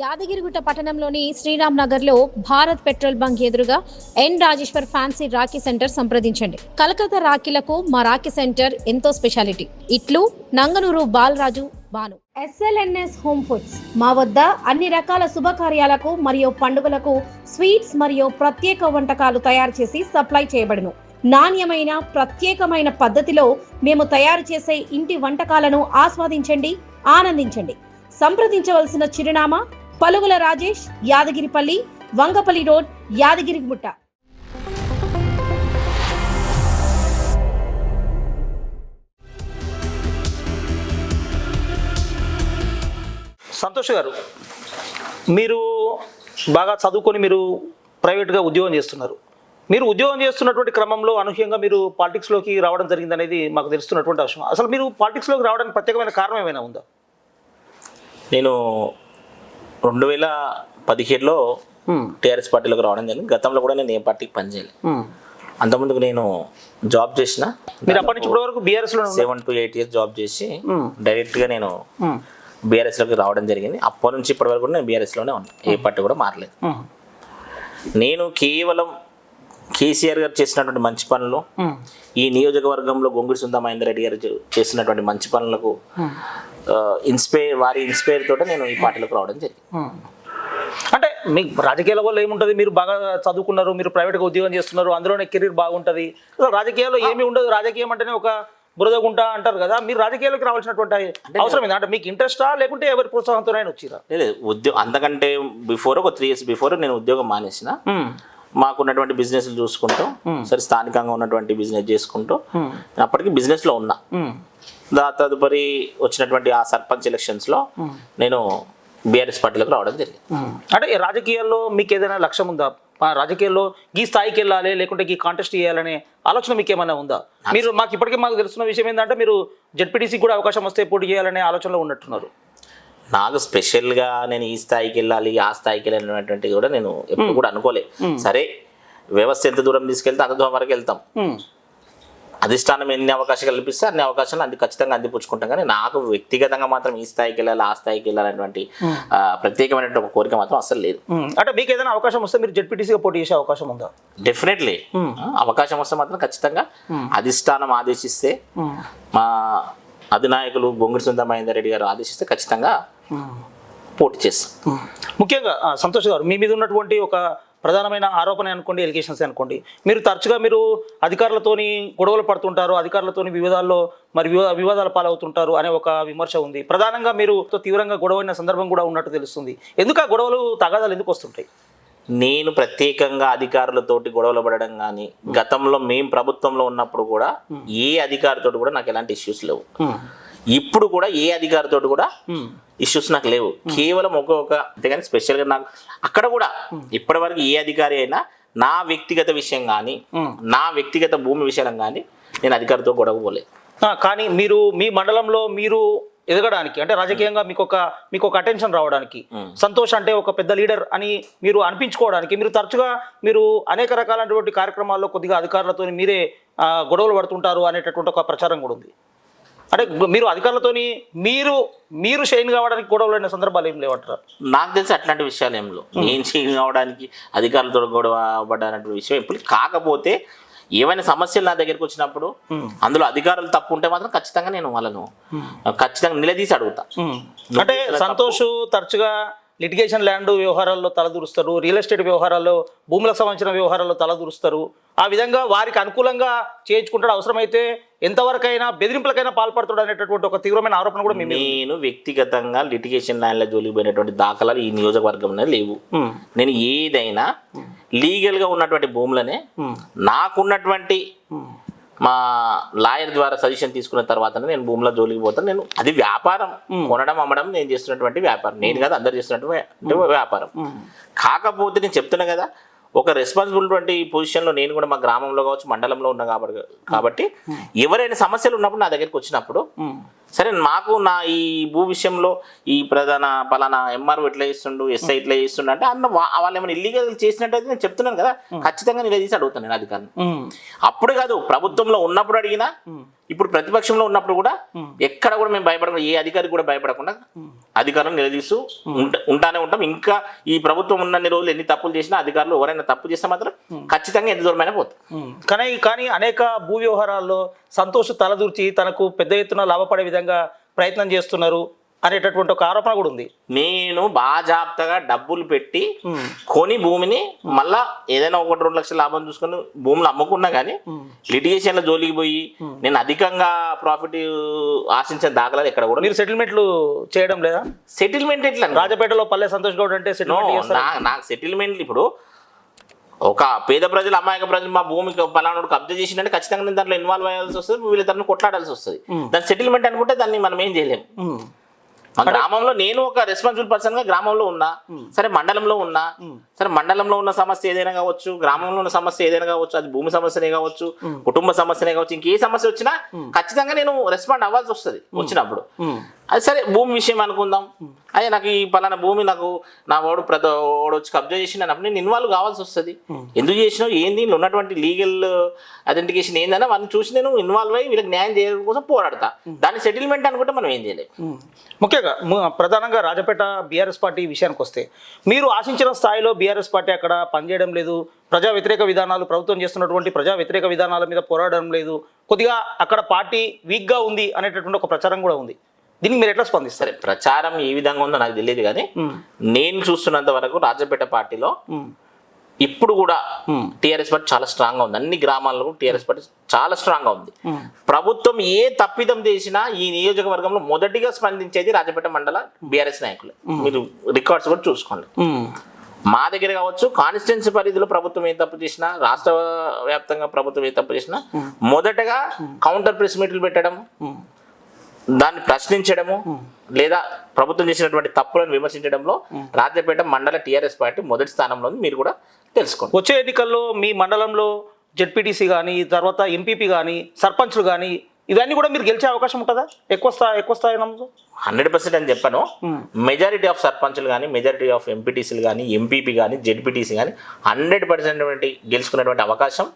యాదగిరిగుట్ట పట్టణంలోని శ్రీరామ్ నగర్లో Bharat petrol bunk ఎదురుగా N Rajeshwar fancy rakhi centre సంప్రదించండి. కలకత్తా రాఖీలకు మా రాఖీ సెంటర్ ఎంతో స్పెషాలిటీ. ఇట్లు Nanganuru Balaraju Banu. SLNS home foods. మా వద్ద అన్ని రకాల శుభకార్యాలకు మరియు పండుగలకు స్వీట్స్ మరియు ప్రత్యేక వంటకాలు తయారు చేసి సప్లై చేయబడును. నాణ్యమైన ప్రత్యేకమైన పద్ధతిలో మేము తయారు చేసే ఇంటి వంటకాలను ఆస్వాదించండి ఆనందించండి. సంప్రదించవలసిన చిరునామా పలుగుల రాజేష్ యాదగిరిపల్లి వంగపల్లి రోడ్ యాదగిరిగుట్ట సంతోష్ గారు మీరు బాగా చదువుకొని మీరు ప్రైవేట్గా ఉద్యోగం చేస్తున్నారు. మీరు ఉద్యోగం చేస్తున్నటువంటి క్రమంలో అనూహ్యంగా మీరు పాలిటిక్స్లోకి రావడం జరిగింది అనేది మాకు తెలుస్తున్నటువంటి అవసరం అసలు మీరు పాలిటిక్స్లోకి రావడానికి ప్రత్యేకమైన కారణం ఏమైనా ఉందా? నేను రెండు వేల పదిహేడులో టీఆర్ఎస్ పార్టీలోకి రావడం జరిగింది. గతంలో కూడా నేను ఏ పార్టీకి పనిచేయలేదు అంతకుముందుకు నేను జాబ్ చేసిన మీరు అప్పటి నుంచి ఇప్పటి వరకు seven to eight years job చేసి డైరెక్ట్గా నేను బీఆర్ఎస్లోకి రావడం జరిగింది. అప్పటి నుంచి ఇప్పటి వరకు కూడా నేను బీఆర్ఎస్లోనే ఉన్నాను ఏ పార్టీ కూడా మారలేదు. నేను కేవలం కేసీఆర్ గారు చేసినటువంటి మంచి పనులు ఈ నియోజకవర్గంలో గొంగుడి సుందా మహేందర్ రెడ్డి గారు చేసినటువంటి మంచి పనులకు ఇన్స్పైర్ వారి ఇన్స్పైర్ తోటే నేను ఈ పార్టీలోకి రావడం జరిగింది. అంటే మీకు రాజకీయాల వల్ల ఏముంటుంది? మీరు బాగా చదువుకున్నారు మీరు ప్రైవేట్గా ఉద్యోగం చేస్తున్నారు అందులోనే కెరీర్ బాగుంటుంది. రాజకీయాల్లో ఏమీ ఉండదు. రాజకీయం అంటేనే ఒక బురద గుంట అంటారు కదా. మీరు రాజకీయాల్లోకి రావాల్సినటువంటి అవసరం ఏంది? అంటే మీకు ఇంట్రెస్టా లేకుంటే ఎవరి ప్రోత్సాహంతోనైనా వచ్చిరా? లేదు ఉద్యోగం అంతకంటే బిఫోర్ ఒక త్రీ ఇయర్స్ బిఫోర్ నేను ఉద్యోగం మానేసిన. మాకున్నటువంటి బిజినెస్ చూసుకుంటూ సరే స్థానికంగా ఉన్నటువంటి బిజినెస్ చేసుకుంటూ నేను అప్పటికి బిజినెస్లో ఉన్నా. దా తదుపరి వచ్చినటువంటి ఆ సర్పంచ్ ఎలక్షన్స్లో నేను బీఆర్ఎస్ పార్టీలోకి రావడం జరిగింది. అంటే ఈ రాజకీయాల్లో మీకు ఏదైనా లక్ష్యం ఉందా? రాజకీయాల్లో ఈ స్థాయికి వెళ్ళాలి లేకుంటే ఈ కాంటెస్ట్ చేయాలనే ఆలోచన మీకు ఏమైనా ఉందా? మీరు మాకు ఇప్పటికే మాకు తెలుస్తున్న విషయం ఏంటంటే మీరు జెడ్పీటీసీ కూడా అవకాశం వస్తే పోటీ చేయాలనే ఆలోచనలో ఉన్నట్టున్నారు. నాకు స్పెషల్గా నేను ఈ స్థాయికి వెళ్ళాలి ఆ స్థాయికి వెళ్ళాలనేటువంటిది కూడా నేను ఎప్పుడు కూడా అనుకోలే. సరే వ్యవస్థ ఎంత దూరం తీసుకెళ్తే అంత దూరం వరకు వెళ్తాం. అధిష్టానం ఎన్ని అవకాశాలు కల్పిస్తే అన్ని అవకాశాలు అంది ఖచ్చితంగా అందిపుచ్చుకుంటాం. కానీ నాకు వ్యక్తిగతంగా మాత్రం ఈ స్థాయికి వెళ్ళాలి ఆ స్థాయికి వెళ్ళాలనేటువంటి ప్రత్యేకమైనటువంటి ఒక కోరిక మాత్రం అసలు లేదు. అంటే మీకు ఏదైనా అవకాశం వస్తే మీరు జెడ్పీటీసీగా పోటీ చేసే అవకాశం ఉందా? డెఫినెట్లీ అవకాశం వస్తే మాత్రం ఖచ్చితంగా అధిష్టానం ఆదేశిస్తే మా అధినాయకులు బొంగుడి సుందర మహేందర్ రెడ్డి గారు ఆదేశిస్తే ఖచ్చితంగా పోటీ చేస్తాం. ముఖ్యంగా సంతోష్ గారు మీ మీద ఉన్నటువంటి ఒక ప్రధానమైన ఆరోపణ అనుకోండి ఎలిగేషన్స్ అనుకోండి. మీరు తరచుగా మీరు అధికారులతోని గొడవలు పడుతుంటారు అధికారులతోని వివాదాల్లో మరి వివా వివాదాల పాలవుతుంటారు అనే ఒక విమర్శ ఉంది. ప్రధానంగా మీరు తీవ్రంగా గొడవైన సందర్భం కూడా ఉన్నట్టు తెలుస్తుంది. ఎందుకు ఆ గొడవలు తగాదాలు ఎందుకు వస్తుంటాయి? నేను ప్రత్యేకంగా అధికారులతోటి గొడవలు పడడం కానీ గతంలో మేం ప్రభుత్వంలో ఉన్నప్పుడు కూడా ఏ అధికారితో కూడా నాకు ఎలాంటి ఇష్యూస్ లేవు. ఇప్పుడు కూడా ఏ అధికారితో కూడా ఇష్యూస్ నాకు లేవు. కేవలం ఒక ఒక అంతేగాని స్పెషల్గా నాకు అక్కడ కూడా ఇప్పటి వరకు ఏ అధికారి అయినా నా వ్యక్తిగత విషయం కానీ నా వ్యక్తిగత భూమి విషయం కానీ నేను అధికారితో గొడవ పోలేదు కానీ మీరు మీ మండలంలో మీరు ఎదగడానికి అంటే రాజకీయంగా మీకు ఒక మీకు ఒక అటెన్షన్ రావడానికి సంతోష్ అంటే ఒక పెద్ద లీడర్ అని మీరు అనిపించుకోవడానికి మీరు తరచుగా మీరు అనేక రకాలైనటువంటి కార్యక్రమాల్లో కొద్దిగా అధికారులతో మీరే గొడవలు పడుతుంటారు అనేటటువంటి ఒక ప్రచారం కూడా ఉంది. అంటే మీరు అధికారులతోని మీరు మీరు షైన్ కావడానికి గొడవలు అయిన సందర్భాలు ఏం లేవంటారు? నాకు తెలిసి అట్లాంటి విషయాలు ఏం లేవు. నేను చేంజ్ అవడానికి అధికారులతో గొడవ పడ్డానటువంటి విషయం ఎప్పుడు కాకపోతే ఏవైనా సమస్యలు నా దగ్గరికి వచ్చినప్పుడు అందులో అధికారులు తప్పు ఉంటే మాత్రం ఖచ్చితంగా నేను వాళ్ళను ఖచ్చితంగా నిలదీసి అడుగుతా. అంటే సంతోష్ తరచుగా లిటిగేషన్ ల్యాండ్ వ్యవహారాల్లో తలదూరుస్తారు రియల్ ఎస్టేట్ వ్యవహారాల్లో భూములకు సంబంధించిన వ్యవహారాల్లో తలదూరుస్తారు. ఆ విధంగా వారికి అనుకూలంగా చేయించుకుంటాడు అవసరమైతే ఎంతవరకైనా బెదిరింపులకైనా పాల్పడతాడు అనేటటువంటి ఒక తీవ్రమైన ఆరోపణ కూడా. నేను వ్యక్తిగతంగా లిటిగేషన్ లైన్ల జోలికి పోయినటువంటి దాఖలాలు ఈ నియోజకవర్గంలో లేవు. నేను ఏదైనా లీగల్గా ఉన్నటువంటి భూములనే నాకున్నటువంటి మా లాయర్ ద్వారా సజెషన్ తీసుకున్న తర్వాతనే నేను భూముల జోలికి పోతాను. నేను అది వ్యాపారం. కొనడం అమ్మడం నేను చేస్తున్నటువంటి వ్యాపారం. నేను కదా అందరు చేస్తున్నటువంటి వ్యాపారం. కాకపోతే నేను చెప్తున్నా కదా ఒక రెస్పాన్సిబిలిటీ పొజిషన్లో నేను కూడా మా గ్రామంలో కావచ్చు మండలంలో ఉన్నా కాబట్టి కాబట్టి ఎవరైనా సమస్యలు ఉన్నప్పుడు నా దగ్గరికి వచ్చినప్పుడు సరే మాకు నా ఈ భూ విషయంలో ఈ ప్రధాన పలానా ఎంఆర్ఓ ఎట్లా చేస్తుండు ఎస్ఐ ఇట్లా చేస్తుండు అంటే అన్న వాళ్ళు ఏమైనా ఇల్లీగల్ చేసినట్టయితే నేను చెప్తున్నాను కదా. ఖచ్చితంగా నిలదీసి అడుగుతాను నేను అధికారిని. ఉమ్, అప్పుడు కాదు ప్రభుత్వంలో ఉన్నప్పుడు అడిగినా ఇప్పుడు ప్రతిపక్షంలో ఉన్నప్పుడు కూడా ఎక్కడ కూడా మేము భయపడకుండా ఏ అధికారి కూడా భయపడకుండా అధికారులను నిలదీస్తూ ఉంట- ఉంటానే ఉంటాం. ఇంకా ఈ ప్రభుత్వం ఉన్నన్ని రోజులు ఎన్ని తప్పులు చేసినా అధికారులు ఎవరైనా తప్పు చేస్తే మాత్రం ఖచ్చితంగా ఎంత దూరమైనా పోతాం. కానీ కానీ అనేక భూ వ్యవహారాల్లో సంతోష్ తలదూర్చి తనకు పెద్ద ఎత్తున లాభపడే విధంగా ప్రయత్నం చేస్తున్నారు అనేటటువంటి ఒక ఆరోపణ కూడా ఉంది. నేను బాజాప్తగా డబ్బులు పెట్టి కొని భూమిని మళ్ళా ఏదైనా ఒకటి రెండు లక్షల లాభం చూసుకొని భూములు అమ్ముకున్నా కానీ లిటిగేషన్ల జోలికి పోయి నేను అధికంగా ప్రాఫిట్ ఆశించిన దాఖలాలు ఎక్కడ కూడా మీరు సెటిల్మెంట్లు చేయడం లేదా? సెటిల్మెంట్ ఎట్లా? రాజపేటలో పల్లె సంతోష్ గౌడ్ అంటే నాకు సెటిల్మెంట్ ఇప్పుడు ఒక పేద ప్రజలు అమాయక ప్రజలు మా భూమికి పలానాడు కబ్జా చేసిందంటే ఖచ్చితంగా నేను దాంట్లో ఇన్వాల్వ్ అయ్యాల్సి వస్తుంది వీళ్ళ తరఫున కొట్లాడాల్సి వస్తుంది. దాని సెటిల్మెంట్ అనుకుంటే దాన్ని మనం ఏం చేయలేము గ్రామంలో నేను ఒక రెస్పాన్సిబుల్ పర్సన్గా గ్రామంలో ఉన్నా సరే మండలంలో ఉన్నా సరే మండలంలో ఉన్న సమస్య ఏదైనా కావచ్చు గ్రామంలో ఉన్న సమస్య ఏదైనా కావచ్చు అది భూమి సమస్యనే కావచ్చు కుటుంబ సమస్యనే కావచ్చు ఇంకే సమస్య వచ్చినా ఖచ్చితంగా నేను రెస్పాండ్ అవ్వాల్సి వస్తుంది వచ్చినప్పుడు. అది సరే భూమి విషయం అనుకుందాం. అదే నాకు ఈ పలానా భూమి నాకు నా వాడు ప్రతి వాడు వచ్చి కబ్జా చేసిన అన్నప్పుడు నేను ఇన్వాల్వ్ కావాల్సి వస్తుంది. ఎందుకు చేసినావు ఏంది దీనిలో ఉన్నటువంటి లీగల్ ఐడెంటిఫికేషన్ ఏందని వాళ్ళని చూసి నేను ఇన్వాల్వ్ అయ్యి వీళ్ళకి న్యాయం చేయడం కోసం పోరాడతా. దాన్ని సెటిల్మెంట్ అనుకుంటే మనం ఏం చేయలేము. ముఖ్యంగా ప్రధానంగా రాజపేట బీఆర్ఎస్ పార్టీ విషయానికి వస్తే మీరు ఆశించిన స్థాయిలో బీఆర్ఎస్ పార్టీ అక్కడ పనిచేయడం లేదు. ప్రజా వ్యతిరేక విధానాలు ప్రభుత్వం చేస్తున్నటువంటి ప్రజా వ్యతిరేక విధానాల మీద పోరాడడం లేదు. కొద్దిగా అక్కడ పార్టీ వీక్గా ఉంది అనేటటువంటి ఒక ప్రచారం కూడా ఉంది. దీనికి మీరు ఎట్లా స్పందిస్తారు? ప్రచారం ఏ విధంగా ఉందో నాకు తెలియదు కానీ నేను చూస్తున్నంత వరకు రాజపేట పార్టీలో. ఇప్పుడు కూడా టీఆర్ఎస్ పార్టీ చాలా స్ట్రాంగ్గా ఉంది. అన్ని గ్రామాల్లో టీఆర్ఎస్ పార్టీ చాలా స్ట్రాంగ్గా ఉంది. ప్రభుత్వం ఏ తప్పిదం చేసినా ఈ నియోజకవర్గంలో మొదటిగా స్పందించేది రాజపేట మండల బీఆర్ఎస్ నాయకులు. మీరు రికార్డ్స్ కూడా చూసుకోండి. మా దగ్గర కావచ్చు కాన్స్టిట్యున్సీ పరిధిలో ప్రభుత్వం ఏ తప్పు చేసినా రాష్ట్ర వ్యాప్తంగా ప్రభుత్వం ఏ తప్పు చేసినా మొదటగా కౌంటర్ ప్రెస్ మీట్లు పెట్టడం దాన్ని ప్రశ్నించడము లేదా ప్రభుత్వం చేసినటువంటి తప్పులను విమర్శించడంలో రాజపేట మండల టీఆర్ఎస్ పార్టీ మొదటి స్థానంలో మీరు కూడా తెలుసుకోండి. వచ్చే ఎన్నికల్లో మీ మండలంలో జెడ్పీటీసీ కానీ తర్వాత ఎంపీపీ కానీ సర్పంచ్లు కానీ ఇవన్నీ కూడా మీరు గెలిచే అవకాశం ఉంటుందా? ఎక్కువ స్థాయి ఎక్కువ స్థాయి హండ్రెడ్ పర్సెంట్ అని చెప్పాను. మెజారిటీ ఆఫ్ సర్పంచ్లు కానీ మెజారిటీ ఆఫ్ ఎంపీటీసీలు కానీ ఎంపీపీ కానీ జెడ్పీటీసీ కానీ హండ్రెడ్ పర్సెంట్ గెలుచుకునేటువంటి అవకాశం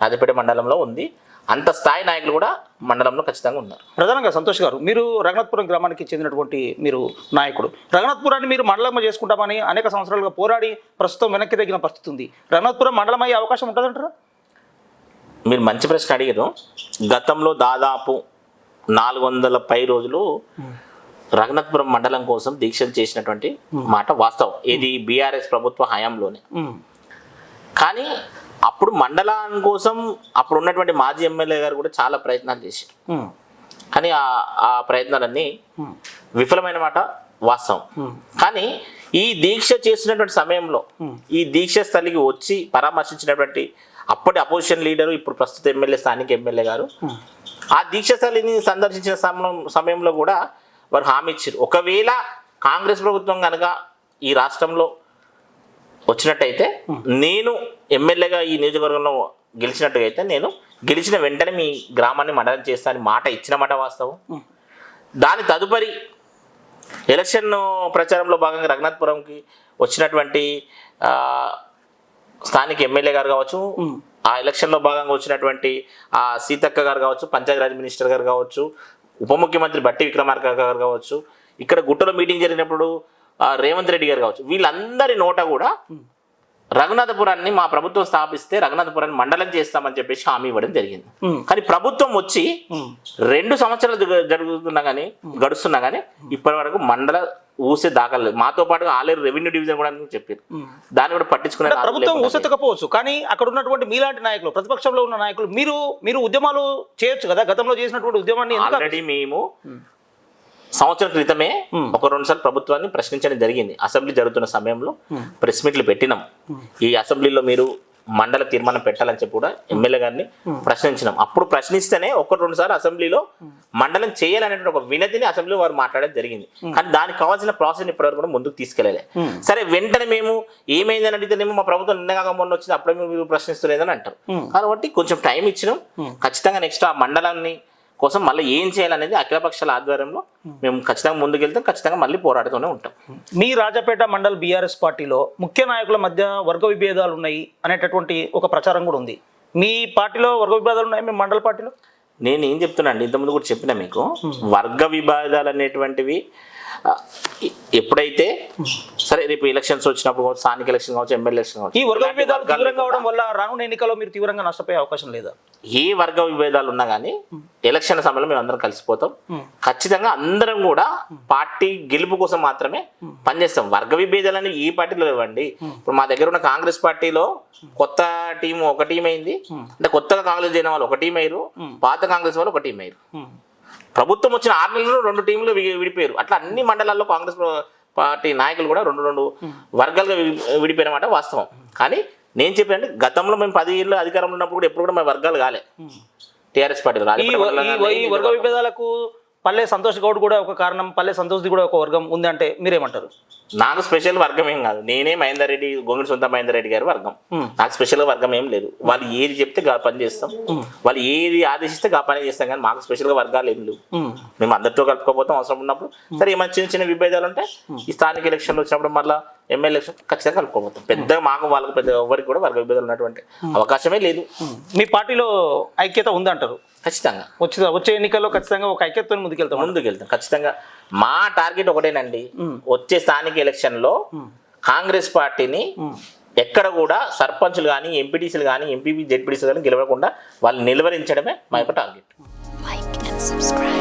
రాజపేట మండలంలో ఉంది. అంత స్థాయి నాయకులు కూడా మండలంలో ఖచ్చితంగా ఉన్నారు. ప్రధానంగా సంతోష్ గారు మీరు రఘునాథపురం గ్రామానికి చెందినటువంటి మీరు నాయకుడు. రఘునాథపురాన్ని మీరు మండలం చేసుకుంటామని అనేక సంవత్సరాలుగా పోరాడి ప్రస్తుతం వెనక్కి తగ్గిన పరిస్థితి ఉంది. రఘునాథపురం మండలం అయ్యే అవకాశం ఉంటుందంటారా? మీరు మంచి ప్రశ్న అడిగారు. గతంలో దాదాపు నాలుగు వందల పై రోజులు రఘునాథపురం మండలం కోసం దీక్షలు చేసినటువంటి మాట వాస్తవం. ఇది బీఆర్ఎస్ ప్రభుత్వ హయాంలోనే. కానీ అప్పుడు మండలం కోసం అప్పుడు ఉన్నటువంటి మాజీ ఎమ్మెల్యే గారు కూడా చాలా ప్రయత్నాలు చేశారు. కానీ ఆ ఆ ప్రయత్నాలన్నీ విఫలమైన మాట వాస్తవం. కానీ ఈ దీక్ష చేసినటువంటి సమయంలో ఈ దీక్ష స్థలికి వచ్చి పరామర్శించినటువంటి అప్పటి అపోజిషన్ లీడరు ఇప్పుడు ప్రస్తుత ఎమ్మెల్యే స్థానిక ఎమ్మెల్యే గారు. ఆ దీక్షస్థలిని సందర్శించిన సమయం సమయంలో కూడా వారు హామీ ఇచ్చారు. ఒకవేళ కాంగ్రెస్ ప్రభుత్వం కనుక ఈ రాష్ట్రంలో వచ్చినట్టయితే నేను ఎమ్మెల్యేగా ఈ నియోజకవర్గంలో గెలిచినట్టుగా అయితే నేను గెలిచిన వెంటనే మీ గ్రామాన్ని మండలం చేస్తానని మాట ఇచ్చిన మాట వాస్తవం. దాని తదుపరి ఎలక్షన్ ప్రచారంలో భాగంగా రఘునాథ్పురంకి వచ్చినటువంటి స్థానిక ఎమ్మెల్యే గారు కావచ్చు ఆ ఎలక్షన్లో భాగంగా వచ్చినటువంటి ఆ సీతక్క గారు కావచ్చు పంచాయతీరాజ్ మినిస్టర్ గారు కావచ్చు ఉప ముఖ్యమంత్రి బట్టి విక్రమార్క గారు కావచ్చు ఇక్కడ గుట్టలో మీటింగ్ జరిగినప్పుడు ఆ, రేవంత్ రెడ్డి గారు కావచ్చు వీళ్ళందరి నోట కూడా రఘునాథపురాన్ని మా ప్రభుత్వం స్థాపిస్తే రఘునాథపురాన్ని మండలం చేస్తామని చెప్పేసి హామీ ఇవ్వడం జరిగింది. కానీ ప్రభుత్వం వచ్చి రెండు సంవత్సరాలు జరుగు- జరుగుతున్నా కానీ గడుస్తున్నా కానీ ఇప్పటి వరకు మండల ఊసే దాఖలు మాతో పాటు ఆలేరు రెవెన్యూ డివిజన్ కూడా చెప్పారు. దాన్ని కూడా పట్టించుకునే ప్రభుత్వం ఊసెత్తకపోవచ్చు కానీ అక్కడ ఉన్నటువంటి మీలాంటి నాయకులు ప్రతిపక్షంలో ఉన్న నాయకులు మీరు మీరు ఉద్యమాలు చేయొచ్చు కదా? గతంలో చేసినటువంటి ఉద్యమాన్ని ఆల్రెడీ మేము సంవత్సరం క్రితమే ఒక రెండు సార్లు ప్రభుత్వాన్ని ప్రశ్నించడం జరిగింది. అసెంబ్లీ జరుగుతున్న సమయంలో ప్రెస్ మీట్లు పెట్టినాం. ఈ అసెంబ్లీలో మీరు మండల తీర్మానం పెట్టాలని చెప్పి కూడా ఎమ్మెల్యే గారిని ప్రశ్నించినాం. అప్పుడు ప్రశ్నిస్తేనే ఒక రెండు సార్లు అసెంబ్లీలో మండలం చేయాలనేటువంటి ఒక వినతిని అసెంబ్లీలో వారు మాట్లాడడం జరిగింది. కానీ దానికి కావాల్సిన ప్రాసెస్ ఇప్పటివరకు కూడా ముందుకు తీసుకెళ్ళలే. సరే వెంటనే మేము ఏమైందని అడిగితేనేమో మా ప్రభుత్వం నిన్నగా మొన్న వచ్చింది అప్పుడే మీరు ప్రశ్నిస్తలేదని అంటారు. కాబట్టి కొంచెం టైం ఇచ్చినాం. ఖచ్చితంగా నెక్స్ట్ ఆ మండలాన్ని కోసం మళ్ళీ ఏం చేయాలనేది అఖిలపక్షాల ఆధ్వర్యంలో మేము ఖచ్చితంగా ముందుకెళ్తాం ఖచ్చితంగా మళ్ళీ పోరాడుతూనే ఉంటాం. మీ రాజపేట మండల్ బీఆర్ఎస్ పార్టీలో ముఖ్య నాయకుల మధ్య వర్గ విభేదాలు ఉన్నాయి అనేటటువంటి ఒక ప్రచారం కూడా ఉంది. మీ పార్టీలో వర్గ విభేదాలు ఉన్నాయి మీ మండల పార్టీలో? నేను ఏం చెప్తున్నా అండి ఇంతకుముందు కూడా చెప్పిన మీకు వర్గ విభేదాలు అనేటువంటివి ఎప్పుడైతే సరే రేపు ఎలక్షన్స్ వచ్చినప్పుడు కావచ్చు, స్థానిక ఎలక్షన్ కావచ్చు ఎమ్మెల్యే ఎలక్షన్ కావచ్చు ఈ వర్గ విభేదాలు తీవ్రంగా అవడం వల్ల రానున్న ఎన్నికల్లో మీరు తీవ్రంగా నష్టపోయే అవకాశం లేదా? ఏ వర్గ విభేదాలు ఉన్నా కానీ ఎలక్షన్ సమయంలో మేము అందరం కలిసిపోతాం. ఖచ్చితంగా అందరం కూడా పార్టీ గెలుపు కోసం మాత్రమే పనిచేస్తాం. వర్గ విభేదాలు అనేవి ఏ పార్టీలో లేవండి. ఇప్పుడు మా దగ్గర ఉన్న కాంగ్రెస్ పార్టీలో కొత్త టీం ఒక టీం అయింది. అంటే కొత్తగా కాంగ్రెస్ చేరిన వాళ్ళు ఒక టీం అయ్యారు. పాత కాంగ్రెస్ వాళ్ళు ఒక టీం అయ్యారు. ప్రభుత్వం వచ్చిన ఆరు నెలలు రెండు టీంలు విడిపోయారు. అట్లా అన్ని మండలాల్లో కాంగ్రెస్ ప్ర- పార్టీ నాయకులు కూడా రెండు రెండు వర్గాలుగా విడిపోయినమాట వాస్తవం. కానీ నేను చెప్పాను గతంలో మేము పది ఏళ్ళు అధికారంలో ఉన్నప్పుడు కూడా ఎప్పుడు కూడా మేము వర్గాలు కాలే. టీఆర్ఎస్ కానీ వర్గ విభేదాలకు పల్లె సంతోష్ గౌడ్ కూడా ఒక కారణం పల్లె సంతోష్ది కూడా ఒక వర్గం ఉంది అంటే మీరేమంటారు? నాకు స్పెషల్ వర్గం ఏం కాదు. నేనే మహేందర్ రెడ్డి గొంగుడి సొంత మహేందర్ రెడ్డి గారి వర్గం. నాకు స్పెషల్ వర్గం ఏం లేదు. వాళ్ళు ఏది చెప్తే గా పని చేస్తాం. వాళ్ళు ఏది ఆదేశిస్తే గా పని చేస్తాం కానీ మాకు స్పెషల్గా వర్గాలు ఏం లేవు. మేము. అందరితో కలుపుకోపోతాం అవసరం ఉన్నప్పుడు. సరే ఏమైనా చిన్న చిన్న విభేదాలు ఉంటే ఈ స్థానిక ఎలక్షన్లు వచ్చినప్పుడు మళ్ళీ ఎమ్మెల్యే ఎలక్షన్ ఖచ్చితంగా కలుపుకోపోతాం పెద్దగా మాకు వాళ్ళకి పెద్ద ఎవరికి కూడా వర్గ విభేదాలు ఉన్నటువంటి అవకాశమే లేదు. మీ పార్టీలో ఐక్యత ఉందంటారు? ఖచ్చితంగా. వచ్చే వచ్చే ఎన్నికల్లో ఖచ్చితంగా ఒక ఐక్యతతో ముందుకెళ్తాం. ముందుకు వెళ్తాం ఖచ్చితంగా మా టార్గెట్ ఒకటేనండి. వచ్చే స్థానిక ఎలక్షన్లో కాంగ్రెస్ పార్టీని ఎక్కడ కూడా సర్పంచులు కానీ ఎంపీటీసీలు కానీ ఎంపీపీ జెడ్పీటీసీలు కానీ గెలవకుండా వాళ్ళు నిలువరించడమే మా యొక్క టార్గెట్. Like and subscribe.